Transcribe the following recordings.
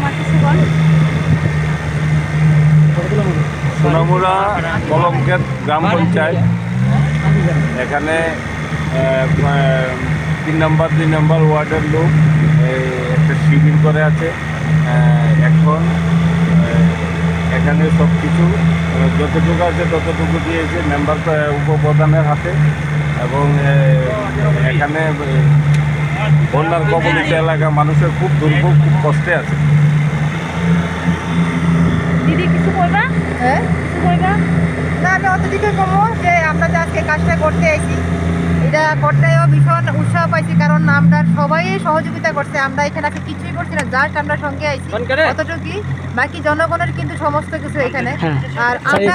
আমার কিছু বল। সোনামুড়া কলমক্ষেত গ্রাম পঞ্চায়েত। এখানে তিন নম্বর দুই নম্বর ওয়ার্ডের লোক একটা শিবির করে আছে। এখন এখানে সব কিছু যতটুকু আছে ততটুকু দিয়েছে মেম্বার উপপ্রধানের হাতে। এবং এখানে বন্যার কবলিত এলাকা মানুষের খুব দুর্ভোগ খুব কষ্টে আছে। হ্যাঁ? কিছু না আমি অতদিকে কমো যে আমরা যে আজকে কাজটা করতে আইছি। এটা করতেও ভীষণ উৎসাহ পাইছি কারণ আমরা সবাই সহযোগিতা করছে। আমরা এখানে আজকে কিছুই করছি না জাস্ট আমরা সঙ্গে আইছি। অতটুকুই বাকি জনগণের কিন্তু সমস্ত কিছু এখানে। আর আমরা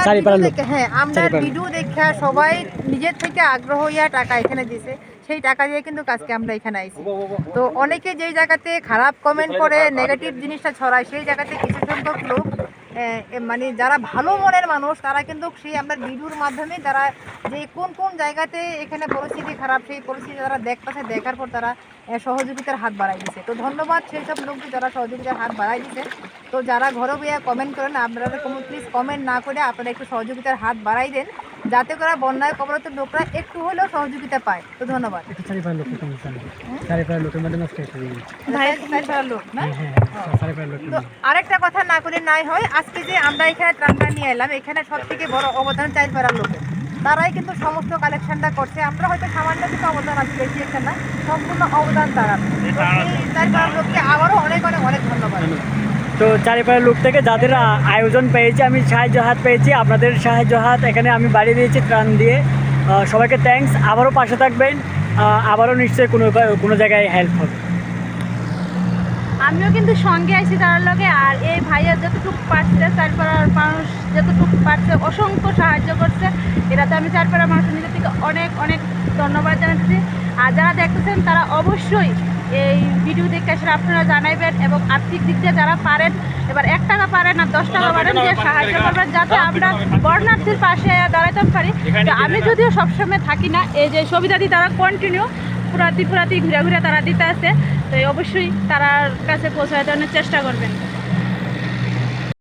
হ্যাঁ আমরা ভিডিও দেখে সবাই নিজের থেকে আগ্রহ হইয়া টাকা এখানে দিছে। সেই টাকা দিয়ে কিন্তু আজকে আমরা এখানে আইছি। তো অনেকে যেই জায়গাতে খারাপ কমেন্ট করে নেগেটিভ জিনিসটা ছড়ায় সেই জায়গাতে কিছু মানে যারা ভালো মনের মানুষ, তারা কিন্তু সেই আমরা ভিডিওর মাধ্যমে তারা যে কোন কোন জায়গাতে এখানে পরিস্থিতি খারাপ, সেই পরিস্থিতি তারা দেখতেছে, দেখার পর তারা সহযোগিতার হাত বাড়াই দিছে। তো ধন্যবাদ সেই সব লোককে যারা সহযোগিতার হাত বাড়াই দিছে। তো যারা ঘরে বইয়া কমেন্ট করেন, আপনারা কোনো প্লিজ কমেন্ট না করে আপনারা একটু সহযোগিতার হাত বাড়াই দেন। যাতে করে বন্যায় কবরত লোকরা একটু হলেও সহযোগিতা পায়। তো ধন্যবাদ। হ্যাঁ তো আরেকটা কথা না করে নাই হয় আজকে যে আমরা এখানে ত্রাণটা নিয়ে এলাম এখানে সব থেকে বড় অবদান চাই পাড়ার লোকের। তারাই কিন্তু সমস্ত কালেকশনটা করছে। আমরা হয়তো সামান্য কিছু অবদান আছে বেশি একটা না সম্পূর্ণ অবদান তারা চাই পাড়ার লোককে আবারও অনেক অনেক তো চারিপাড়ার লোক থেকে যাদের আয়োজন পেয়েছি, আমি সাহায্য হাত পেয়েছি, আপনাদের সাহায্য হাত এখানে আমি বাড়িয়ে দিয়েছি, ত্রাণ দিয়ে। সবাইকে থ্যাঙ্কস আবারও পাশে থাকবেন। আবারও নিশ্চয়ই কোনো কোনো জায়গায় হেল্প হবে। আমিও কিন্তু সঙ্গে আছি তার লগে। আর এই ভাইয়া যতটুকু পারছে, চারপাড়ার মানুষ যতটুকু পারছে, অসংখ্য সাহায্য করছে। এটাতে আমি চারপাড়ার মানুষের নিজের থেকে অনেক অনেক ধন্যবাদ জানাচ্ছি আর যারা দেখতেছেন, তারা অবশ্যই এই ভিডিও দেখে আসলে আপনারা জানাইবেন এবং আর্থিক দিক দিয়ে যারা পারেন, এবার এক টাকা পারেন আর দশ টাকা পারেন, যে সাহায্য করবেন যাতে আমরা বর্ণার্থীর পাশে দাঁড়াতে পারি। তো আমি যদিও সবসময় থাকি না, এই যে সুবিধাটি তারা কন্টিনিউ পুরাতি পুরাতি ঘুরে ঘুরে তারা দিতে আছে, তো অবশ্যই তারার কাছে পৌঁছায় দেওয়ার চেষ্টা করবেন।